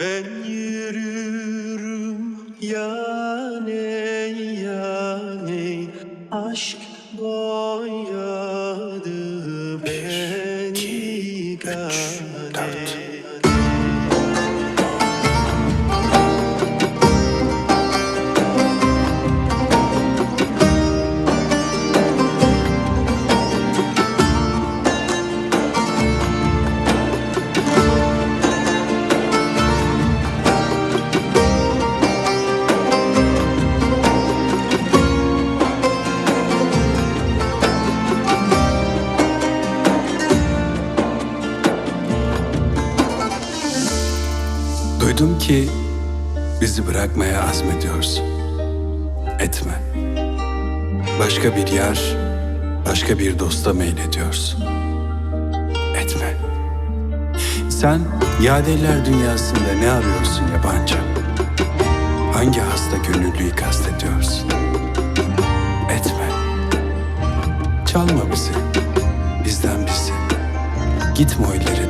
Ben yürürüm yani yani Aşk boyadı beni gane ki bizi bırakmaya azmediyorsun. Etme. Başka bir yer, başka bir dosta meylediyorsun. Etme. Sen yadeller dünyasında ne arıyorsun yabancı? Hangi hasta gönüllüyü kastediyorsun? Etme. Çalma bizi, bizden bizi. Gitme o ileri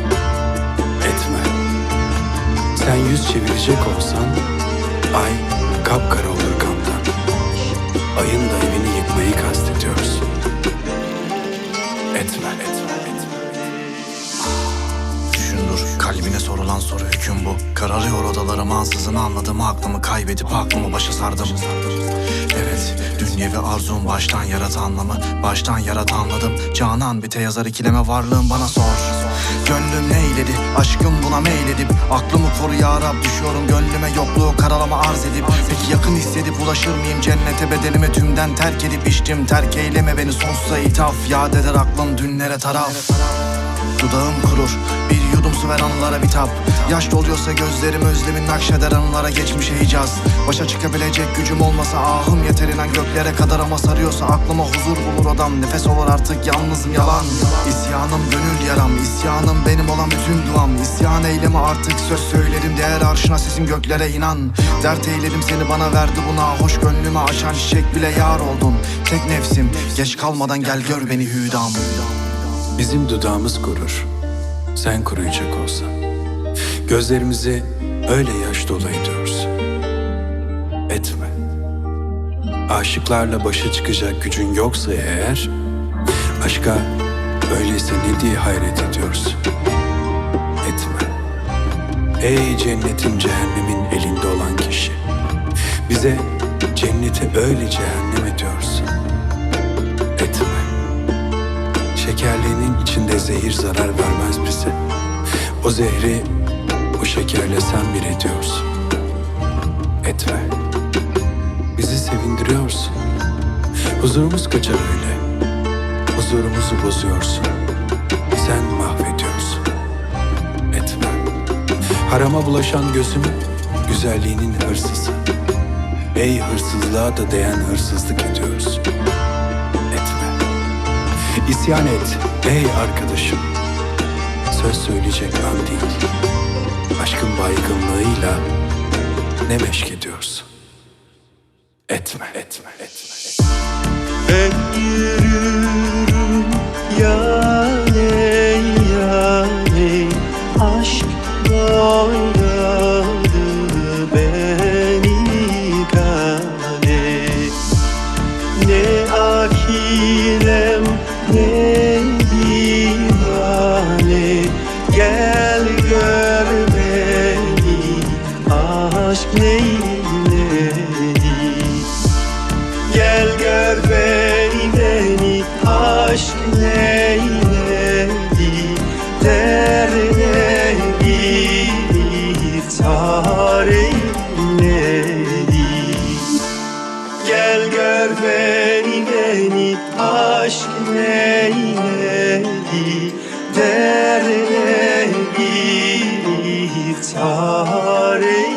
Sen yüz çevirecek olsan ay kapkara olur gamdan. Ayın da evini yıkmayı kastediyorsun. Etme, etme, etme. Düşün dur kalbine sorulan soru hüküm bu Kararıyor odalarım ansızın anladım aklımı kaybedip aklımı başa sardım Evet dünyevi arzum baştan yarat anlamı Baştan yarat anladım. Canan bite yazar ikileme varlığım bana sor. Gönlüm neyledi? Aşkım buna meyledip Aklımı koru ya Rab. Düşüyorum gönlüme yokluğu karalama arz edip. Peki yakın hissedip ulaşır mıyım cennete? Bedenimi tümden terk edip içtim. Terk eyleme beni sonsuza ithaf Yad eder aklım dünlere taraf. Dudağım kurur Bir yudum su ver anılara bitap Yaş doluyorsa gözlerim özlemin nakşeder anılara geçmişe hicaz. Başa çıkabilecek gücüm olmasa ahım yeter inan göklere kadar ama sarıyorsa aklıma huzur bulur odam Nefes olur artık yalnızım yalan. İsyanım gönül yaram isyanım benim olan bütün duam. İsyan eyleme artık söz söylerim değer arşına sesim göklere inan. Dert eyledim seni bana verdi buna hoş gönlümü açan çiçek bile yar oldun Tek nefsim geç kalmadan gel gör beni hüdam. Bizim dudağımız kurur. Sen kuruyacak olsan. Gözlerimizi öyle yaş dolu ediyoruz. Etme. Aşıklarla başa çıkacak gücün yoksa eğer, aşka öyleyse ne diye hayret ediyorsun? Etme. Ey cennetin cehennemin elinde olan kişi. Bize cenneti öyle cehennem ediyorsun. İçinde zehir zarar vermez bize. O zehri o şekerle sen bir ediyorsun. Etme. Bizi sevindiriyorsun. Huzurumuz kaçar öyle. Huzurumuzu bozuyorsun. Sen mahvediyorsun. Etme. Harama bulaşan gözüm güzelliğinin hırsızı. Ey hırsızlığa da değen hırsızlık ediyorsun. Etme. İsyan et ey arkadaşım. Söz söyleyecek an değil. Aşkın baygınlığıyla ne meşk ediyorsun? Etme, etme, etme. Ben yürürüm yani aşk neyledi? Gel gör beni beni aşk neyledi? Derde bir tar eyledi Gel gör beni beni aşk neyledi? Derde bir eyledi